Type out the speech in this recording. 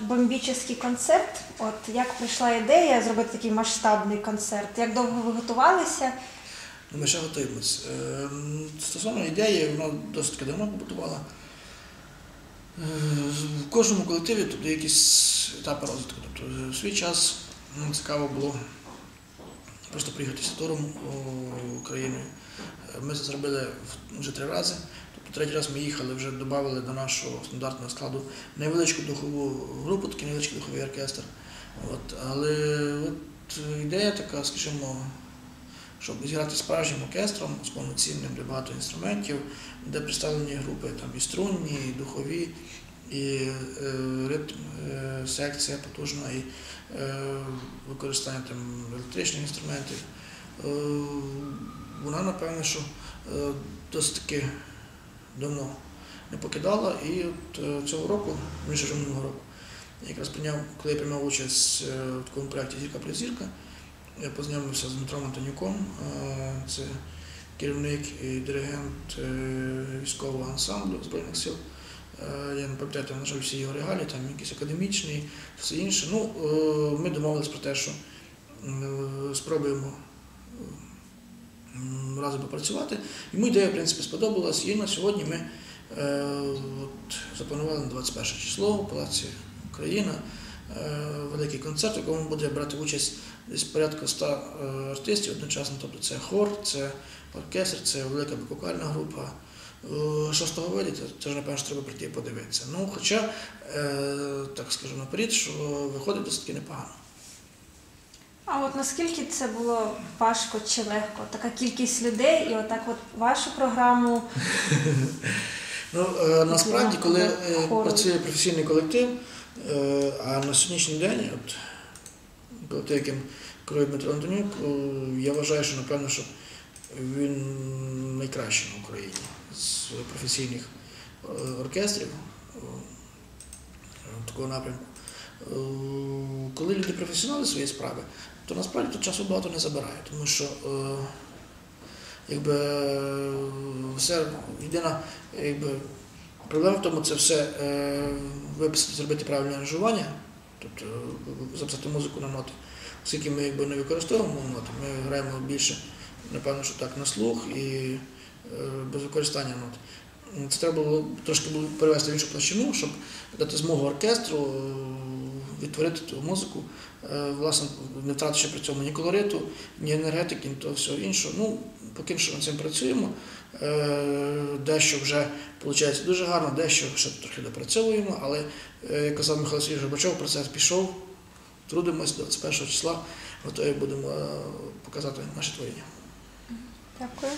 Бомбічний концерт. От як прийшла ідея зробити такий масштабний концерт? Як довго ви готувалися? Ну, Ми ще готуємось. Е, Стосовно ідеї, вона досить давно побудувала. Е, В кожному колективі тут якісь етапи розвитку. Тобто в свій час цікаво було просто приїхати з туром Україною. Е, Ми це зробили вже три рази. Третій раз ми їхали, вже додали до нашого стандартного складу невеличку духову групу, такий невеличкий духовий оркестр. От, але от ідея така, скажімо, щоб зіграти справжнім оркестром з повноцінним, де багато інструментів, де представлені групи там і струнні, і духові, і е, ритм, е, секція потужна, і е, використання там електричних інструментів. Е, вона, напевно, що е, досить таки давно не покидала. І от е, цього року, більше минулого року, я якраз прийняв, коли я приймав участь е, в такому проєкті Зірка плюс зірка, я познайомився з Дмитром Антонюком, е, це керівник і диригент військового ансамблю Збройних сил. Я не пам'ятаю, на жаль, всі його регалії, там якийсь академічний, все інше. Ну, ми домовились про те, що спробуємо разом попрацювати. Йому ідея, в принципі, сподобалась. І на сьогодні ми е, от, запланували на 21 число у Палаці Україна е, великий концерт, в якому буде брати участь десь порядка 100 е, артистів одночасно. Тобто це хор, це оркестр, це велика вокальна група. Е, Що з того вийде, це, ж напевно треба прийти і подивитися. Ну, хоча, е, так скажу наперед, що виходить досить непогано. А от наскільки це було важко чи легко? Така кількість людей, і отак от вашу програму Ну, е, насправді, коли е, працює професійний колектив, е, а на сьогоднішній день, от, колектив, яким керує Дмитро Антонюк, я вважаю, що напевно, що він найкращий на Україні з професійних оркестрів такого напрямку. Коли люди професіонали своєї справи, то насправді тут часу багато не забирає, тому що е, якби е, все єдина якби, проблема в тому, це все е, виписати, зробити правильне аранжування, тобто записати музику на ноти. Оскільки ми якби не використовуємо ноти, ми граємо більше, напевно, що так на слух і без використання нот. Це треба було трошки перевести в іншу площину, щоб дати змогу оркестру відтворити ту музику, е, власне, не втративши при цьому ні колориту, ні енергетики, ні того всього іншого. Ну, поки що над цим працюємо. Е, Дещо вже виходить дуже гарно, дещо ще трохи допрацьовуємо, але, е, як казав Михайло Сергійович Горбачов, процес пішов, трудимось 21 числа, готові будемо показати наше творіння. Дякую.